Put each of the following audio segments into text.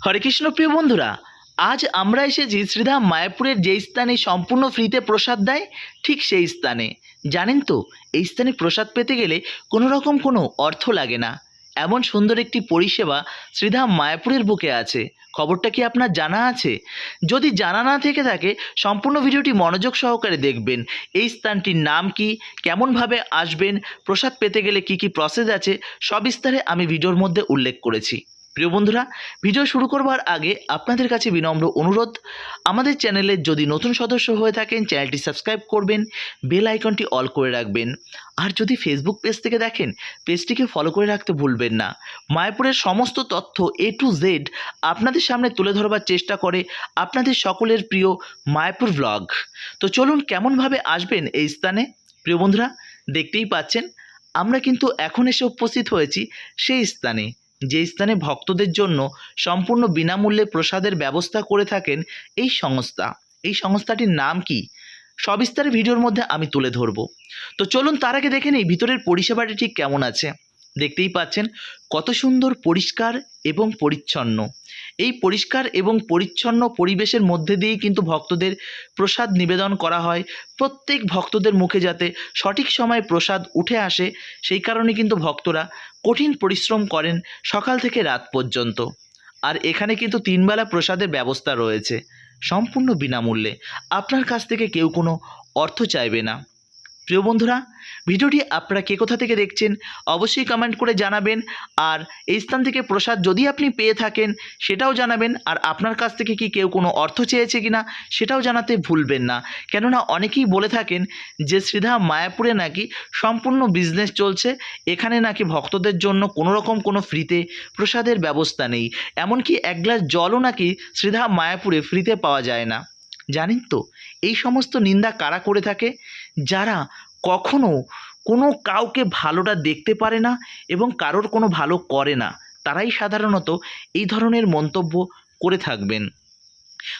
হরে কৃষ্ণ প্রিয় বন্ধুরা, আজ আমরা এসেছি শ্রীধাম মায়াপুরের যেই স্থানে সম্পূর্ণ ফ্রিতে প্রসাদ দেয়, ঠিক সেই স্থানে। জানেন তো, এই স্থানে প্রসাদ পেতে গেলে কোনো রকম কোনো অর্থ লাগে না। এমন সুন্দর একটি পরিষেবা শ্রীধাম মায়াপুরের বুকে আছে। খবরটা কি আপনার জানা আছে? যদি জানা না থেকে থাকে, সম্পূর্ণ ভিডিওটি মনোযোগ সহকারে দেখবেন। এই স্থানটির নাম কি, কেমনভাবে আসবেন, প্রসাদ পেতে গেলে কি কি প্রসেস আছে সবিস্তারে আমি ভিডিওর মধ্যে উল্লেখ করেছি। প্রিয় বন্ধুরা, ভিডিও শুরু করবার আগে আপনাদের কাছে বিনম্র অনুরোধ। আমাদের চ্যানেলের যদি নতুন সদস্য হয়ে থাকেন, চ্যানেলটি সাবস্ক্রাইব করবেন, বেল আইকনটি অল করে রাখবেন। আর যদি ফেসবুক পেজ থেকে দেখেন পেজটিকে ফলো করে রাখতে ভুলবেন না। মায়াপুরের সমস্ত তথ্য এ টু জেড আপনাদের সামনে তুলে ধরবার চেষ্টা করে আপনাদের সকলের প্রিয় মায়াপুর ব্লগ তো চলুন কেমনভাবে আসবেন এই স্থানে? প্রিয় বন্ধুরা, দেখতেই পাচ্ছেন, আমরা কিন্তু এখন এসে উপস্থিত হয়েছি সেই স্থানে। যে স্থানে ভক্তদের জন্য সম্পূর্ণ বিনামূল্যে প্রসাদের ব্যবস্থা করে থাকেন এই সংস্থা। এই সংস্থাটির নাম কি? সবিস্তারে ভিডিওর মধ্যে আমি তুলে ধরব। তো চলুন তার আগে দেখে নিই ভিতরের পরিষেবাটি ঠিক কেমন আছে। দেখতেই পাচ্ছেন কত সুন্দর পরিষ্কার এবং পরিচ্ছন্ন। এই পরিষ্কার এবং পরিচ্ছন্ন পরিবেশের মধ্যে দিয়েই কিন্তু ভক্তদের প্রসাদ নিবেদন করা হয়। প্রত্যেক ভক্তদের মুখে যাতে সঠিক সময়ে প্রসাদ উঠে আসে, সেই কারণে কিন্তু ভক্তরা কঠিন পরিশ্রম করেন সকাল থেকে রাত পর্যন্ত। আর এখানে কিন্তু তিনবেলা প্রসাদের ব্যবস্থা রয়েছে। সম্পূর্ণ বিনামূল্যে। আপনার কাছ থেকে কেউ কোনো অর্থ চাইবে না। প্রিয় বন্ধুরা, ভিডিওটি আপনারা কে কোথা থেকে দেখছেন অবশ্যই কমেন্ট করে জানাবেন। আর এই স্থান থেকে প্রসাদ যদি আপনি পেয়ে থাকেন, সেটাও জানাবেন। আর আপনার কাছ থেকে কি কেউ কোনো অর্থ চেয়েছে কিনা, সেটাও জানাতে ভুলবেন না। কেননা অনেকেই বলে থাকেন যে শ্রীধাম মায়াপুরে নাকি সম্পূর্ণ বিজনেস চলছে। এখানে নাকি ভক্তদের জন্য কোনো রকম কোনো ফ্রিতে প্রসাদের ব্যবস্থা নেই। এমনকি এক গ্লাস জলও নাকি শ্রীধাম মায়াপুরে ফ্রিতে পাওয়া যায় না। জানেন তো? এই সমস্ত নিন্দা কারা করে থাকে? যারা কখনো কোনো কাউকে ভালোটা দেখতে পারে না এবং কারোর কোনো ভালো করে না, তারাই সাধারণত এই ধরনের মন্তব্য করে থাকবেন।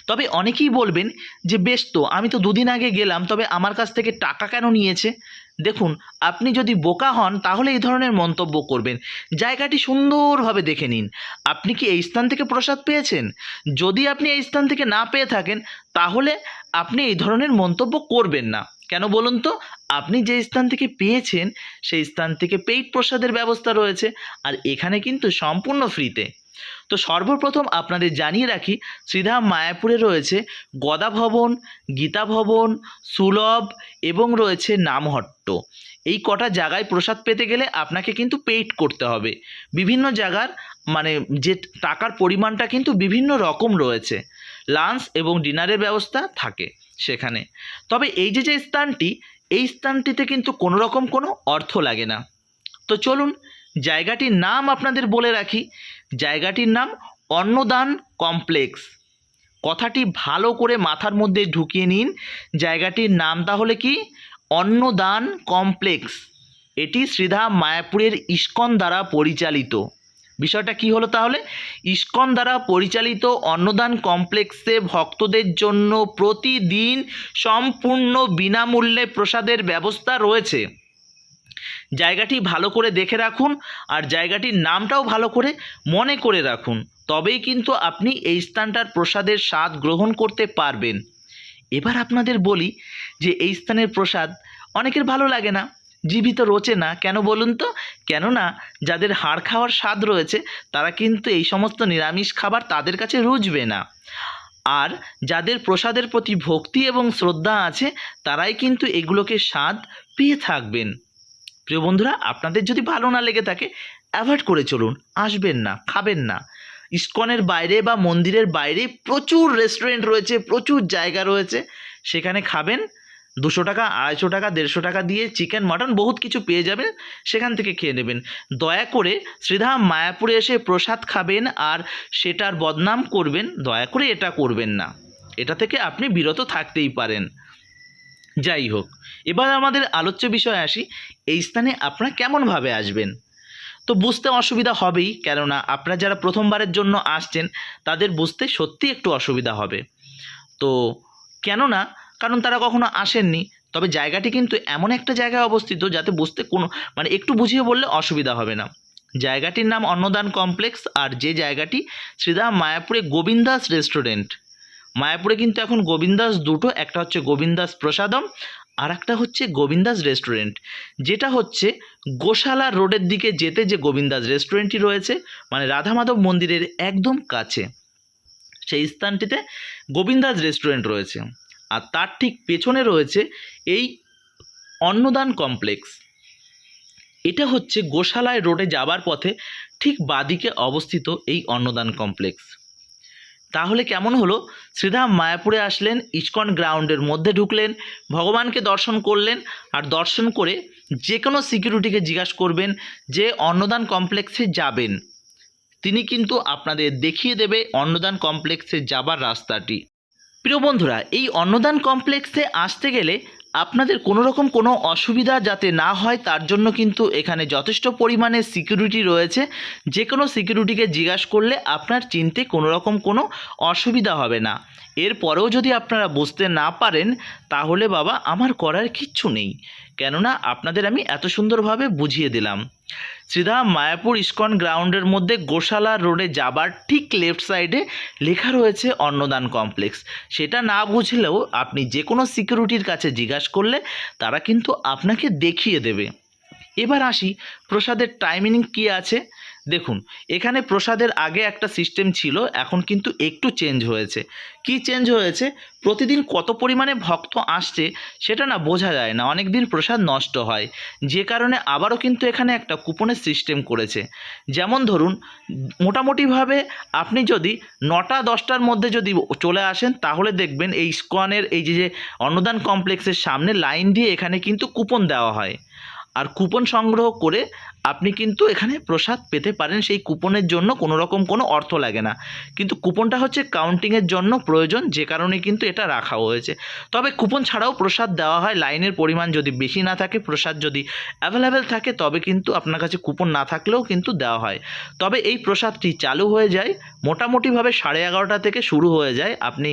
তবে অনেকেই বলবেন যে, বেশ তো, আমি তো দুদিন আগে গেলাম, তবে আমার কাছ থেকে টাকা কেন নিয়েছে? দেখুন, আপনি যদি বোকা হন, তাহলে এই ধরনের মন্তব্য করবেন। জায়গাটি সুন্দরভাবে দেখে নিন। আপনি কি এই স্থান থেকে প্রসাদ পেয়েছেন? যদি আপনি এই স্থান থেকে না পেয়ে থাকেন, তাহলে আপনি এই ধরনের মন্তব্য করবেন না। কেন বলুন তো? আপনি যে স্থান থেকে পেয়েছেন, সেই স্থান থেকে পেইড প্রসাদের ব্যবস্থা রয়েছে, আর এখানে কিন্তু সম্পূর্ণ ফ্রিতে। তো সর্বপ্রথম আপনাদের জানিয়ে রাখি, শ্রীধাম মায়াপুরে রয়েছে গদা ভবন গীতা ভবন সুলভ এবং রয়েছে নামহট্ট। এই কটা জায়গায় প্রসাদ পেতে গেলে আপনাকে কিন্তু পেইড করতে হবে। বিভিন্ন জায়গার মানে যে টাকার পরিমাণটা কিন্তু বিভিন্ন রকম রয়েছে। লাঞ্চ এবং ডিনারের ব্যবস্থা থাকে সেখানে। তবে এই যে যে স্থানটি, এই স্থানটিতে কিন্তু কোনো রকম কোনো অর্থ লাগে না। তো চলুন, জায়গাটির নাম আপনাদের বলে রাখি। জায়গাটির নাম অন্নদান কমপ্লেক্স। কথাটি ভালো করে মাথার মধ্যে ঢুকিয়ে নিন। জায়গাটির নাম তাহলে কি? অন্নদান কমপ্লেক্স। এটি শ্রীধাম মায়াপুরের ইস্কন দ্বারা পরিচালিত। বিষয়টা কি হলো তাহলে? ইস্কন দ্বারা পরিচালিত অন্নদান কমপ্লেক্সে ভক্তদের জন্য প্রতিদিন সম্পূর্ণ বিনামূল্যে প্রসাদের ব্যবস্থা রয়েছে। জায়গাটি ভালো করে দেখে রাখুন আর জায়গাটির নামটাও ভালো করে মনে করে রাখুন। তবেই কিন্তু আপনি এই স্থানটার প্রসাদের স্বাদ গ্রহণ করতে পারবেন। এবার আপনাদের বলি যে এই স্থানের প্রসাদ অনেকের ভালো লাগে না, জীবিত রোচে না। কেন বলুন তো? কেননা যাদের হাড় খাওয়ার স্বাদ রয়েছে, তারা কিন্তু এই সমস্ত নিরামিষ খাবার তাদের কাছে রুজবে না। আর যাদের প্রসাদের প্রতি ভক্তি এবং শ্রদ্ধা আছে, তারাই কিন্তু এগুলোকে স্বাদ পেয়ে থাকবেন। প্রিয় বন্ধুরা, আপনাদের যদি ভালো না লেগে থাকে অ্যাভয়েড করে চলুন, আসবেন না, খাবেন না। ইস্কনের বাইরে বা মন্দিরের বাইরে প্রচুর রেস্টুরেন্ট রয়েছে, প্রচুর জায়গা রয়েছে। সেখানে খাবেন, দুশো টাকা, আড়াইশো টাকা, দেড়শো টাকা দিয়ে চিকেন মাটন বহুত কিছু পেয়ে যাবেন, সেখান থেকে খেয়ে নেবেন। দয়া করে শ্রীধাম মায়াপুরে এসে প্রসাদ খাবেন আর সেটার বদনাম করবেন, দয়া করে এটা করবেন না। এটা থেকে আপনি বিরত থাকতেই পারেন। যাই হোক এবার আমাদের আলোচ্য বিষয় আসি, এই স্থানে আপনারা কেমনভাবে আসবেন? তো বুঝতে অসুবিধা হবেই, কেননা আপনারা যারা প্রথমবারের জন্য আসছেন, তাদের বুঝতে সত্যি একটু অসুবিধা হবে। তো কেননা, কারণ তারা কখনো আসেননি, তবে জায়গাটি কিন্তু এমন একটা জায়গায় অবস্থিত যাতে বুঝতে কোনো মানে একটু বুঝিয়ে বললে অসুবিধা হবে না। জায়গাটির নাম অন্নদান কমপ্লেক্স, আর যে জায়গাটি শ্রীধাম মায়াপুরে গোবিন্দাস রেস্টুরেন্ট। মায়াপুরে কিন্তু এখন গোবিন্দাস দুটো, একটা হচ্ছে গোবিন্দাস প্রসাদম আর একটা হচ্ছে গোবিন্দাস রেস্টুরেন্ট যেটা হচ্ছে গোশালা রোডের দিকে যেতে যে গোবিন্দাস রেস্টুরেন্টটি রয়েছে মানে রাধা মাধব মন্দিরের একদম কাছে। সেই স্থানটিতে গোবিন্দাস রেস্টুরেন্ট রয়েছে। আর তার ঠিক পেছনে রয়েছে এই অন্নদান কমপ্লেক্স এটা হচ্ছে গোশালায় রোডে যাবার পথে ঠিক বাদিকে অবস্থিত এই অন্নদান কমপ্লেক্স তাহলে কেমন হলো? শ্রীধাম মায়াপুরে আসলেন, ইস্কন গ্রাউন্ডের মধ্যে ঢুকলেন, ভগবানকে দর্শন করলেন, আর দর্শন করে যে কোনো সিকিউরিটিকে জিজ্ঞাসা করবেন যে অন্নদান কমপ্লেক্সে যাবেন। তিনি কিন্তু আপনাদের দেখিয়ে দেবে অন্নদান কমপ্লেক্সে যাবার রাস্তাটি। প্রিয় বন্ধুরা, এই অন্নদান কমপ্লেক্সে আসতে গেলে আপনাদের কোনো রকম কোনো অসুবিধা যাতে না হয়, তার জন্য কিন্তু এখানে যথেষ্ট পরিমাণে সিকিউরিটি রয়েছে। যে কোনো সিকিউরিটিকে জিজ্ঞাসা করলে আপনার চিনতে কোনো রকম কোনো অসুবিধা হবে না। এরপরেও যদি আপনারা বুঝতে না পারেন, তাহলে বাবা, আমার করার কিচ্ছু নেই। কেননা, আপনাদের আমি এত সুন্দরভাবে বুঝিয়ে দিলাম। শ্রীধাম মায়াপুর ইস্কন গ্রাউন্ডের মধ্যে গোশালা রোডে যাবার ঠিক লেফট সাইডে লেখা রয়েছে অন্নদান কমপ্লেক্স সেটা না বুঝলেও আপনি যে কোনো সিকিউরিটির কাছে জিজ্ঞাসা করলে তারা কিন্তু আপনাকে দেখিয়ে দেবে। এবার আসি প্রসাদের টাইমিং কী আছে? দেখুন, এখানে প্রসাদের আগে একটা সিস্টেম ছিল, এখন কিন্তু একটু চেঞ্জ হয়েছে। কি চেঞ্জ হয়েছে? প্রতিদিন কত পরিমাণে ভক্ত আসছে, সেটা না বোঝা যায় না অনেক দিন প্রসাদ নষ্ট হয়। যে কারণে আবারও কিন্তু এখানে একটা কুপনের সিস্টেম করেছে। যেমন ধরুন, মোটামুটিভাবে আপনি যদি নটা, দশটার মধ্যে যদি চলে আসেন, তাহলে দেখবেন এই স্কোয়ানের এই যে যে অন্নদান কমপ্লেক্সের সামনে লাইন দিয়ে এখানে কিন্তু কুপন দেওয়া হয়। আর কুপন সংগ্রহ করে আপনি কিন্তু এখানে প্রসাদ পেতে পারেন। সেই কুপনের জন্য কোনো রকম কোনো অর্থ লাগে না। কিন্তু কুপনটা হচ্ছে কাউন্টিংয়ের জন্য প্রয়োজন, যে কারণে কিন্তু এটা রাখা হয়েছে। তবে কুপন ছাড়াও প্রসাদ দেওয়া হয়। লাইনের পরিমাণ যদি বেশি না থাকে, প্রসাদ যদি অ্যাভেলেবেল থাকে, তবে কিন্তু আপনার কাছে কুপন না থাকলেও কিন্তু দেওয়া হয়। তবে এই প্রসাদটি চালু হয়ে যায়। মোটামুটিভাবে সাড়ে এগারোটা থেকে শুরু হয়ে যায়। আপনি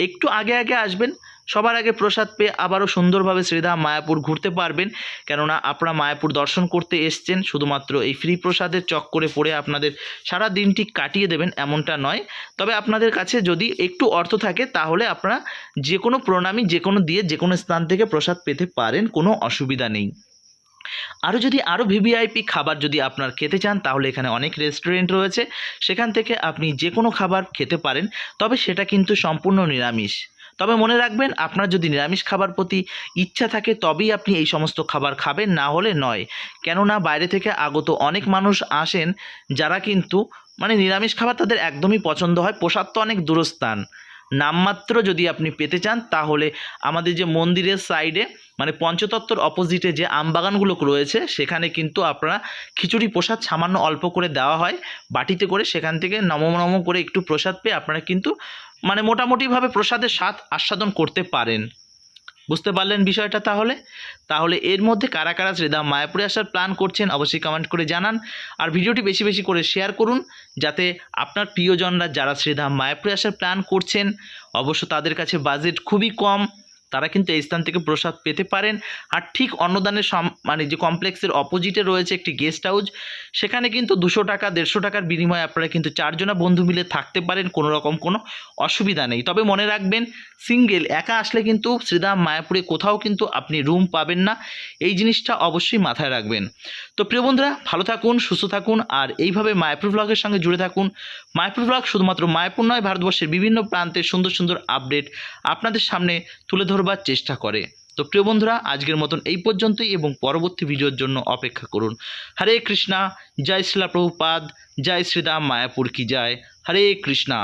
একটু আগে আগে আসবেন। সবার আগে প্রসাদ পেয়ে আবারও সুন্দরভাবে শ্রীধাম মায়াপুর ঘুরতে পারবেন। কেননা আপনারা মায়াপুর দর্শন করতে এসছেন, শুধুমাত্র এই ফ্রি প্রসাদের চক্করে পড়ে আপনাদের সারা দিনটি কাটিয়ে দেবেন এমনটা নয়। তবে আপনাদের কাছে যদি একটু অর্থ থাকে, তাহলে আপনারা যে কোনো প্রণামী যে কোনো দিয়ে যে কোনো স্থান থেকে প্রসাদ পেতে পারেন, কোনো অসুবিধা নেই। আরও যদি, আরও ভিভিআইপি খাবার যদি আপনার খেতে চান, তাহলে এখানে অনেক রেস্টুরেন্ট রয়েছে। সেখান থেকে আপনি যে কোনো খাবার খেতে পারেন, তবে সেটা কিন্তু সম্পূর্ণ নিরামিষ। তবে মনে রাখবেন, আপনার যদি নিরামিষ খাবার প্রতি ইচ্ছা থাকে, তবেই আপনি এই সমস্ত খাবার খাবেন, না হলে নয়। কেননা, বাইরে থেকে আগত অনেক মানুষ আসেন, যারা কিন্তু মানে নিরামিষ খাবার তাদের একদমই পছন্দ হয়, প্রসাদ তো অনেক দূরস্থান। নামমাত্র যদি আপনি পেতে চান, তাহলে আমাদের যে মন্দিরের সাইডে মানে পঞ্চতত্ত্বর অপোজিটে যে আমবাগানগুলো রয়েছে, সেখানে কিন্তু আপনারা খিচুড়ি প্রসাদ সামান্য অল্প করে দেওয়া হয়। বাটিতে করে সেখান থেকে নম নম করে একটু প্রসাদ পেয়ে আপনারা কিন্তু মানে মোটামুটিভাবে প্রসাদের স্বাদ আস্বাদন করতে পারেন। বুঝতে পারলেন বিষয়টা তাহলে? তাহলে এর মধ্যে কারা কারা শ্রীধাম মায়াপুরে আসার প্ল্যান করছেন অবশ্যই কমেন্ট করে জানান। আর ভিডিওটি বেশি বেশি করে শেয়ার করুন, যাতে আপনার প্রিয়জনরা যারা শ্রীধাম মায়াপুরে আসার প্ল্যান করছেন, অবশ্য তাদের কাছে বাজেট খুবই কম। তারা কিন্তু এই স্থান থেকে প্রসাদ পেতে পারেন। আর ঠিক অন্নদানের মানে যে কমপ্লেক্সের অপোজিটে রয়েছে একটি গেস্ট হাউস সেখানে কিন্তু দুশো টাকা, দেড়শো টাকার বিনিময়ে আপনারা কিন্তু চারজনা বন্ধু মিলে থাকতে পারেন, কোনো রকম কোনো অসুবিধা নেই। তবে মনে রাখবেন সিঙ্গেল একা আসলে কিন্তু শ্রীধাম মায়াপুরে কোথাও কিন্তু আপনি রুম পাবেন না। এই জিনিসটা অবশ্যই মাথায় রাখবেন। তো প্রিয় বন্ধুরা, ভালো থাকুন, সুস্থ থাকুন, আর এইভাবে মায়াপুর ব্লগের সঙ্গে জুড়ে থাকুন। মায়াপুর ব্লগ শুধুমাত্র মায়াপুর নয়, ভারতবর্ষের বিভিন্ন প্রান্তের সুন্দর সুন্দর আপডেট আপনাদের সামনে তুলে ধরবার চেষ্টা করে। তো প্রিয় বন্ধুরা, আজকের মতন এই পর্যন্তই এবং পরবর্তী ভিডিওর জন্য অপেক্ষা করুন। হরে কৃষ্ণা, জয় শ্রীলা প্রভুপাদ, জয় শ্রীদাম মায়াপুর কি জয়। হরে কৃষ্ণা।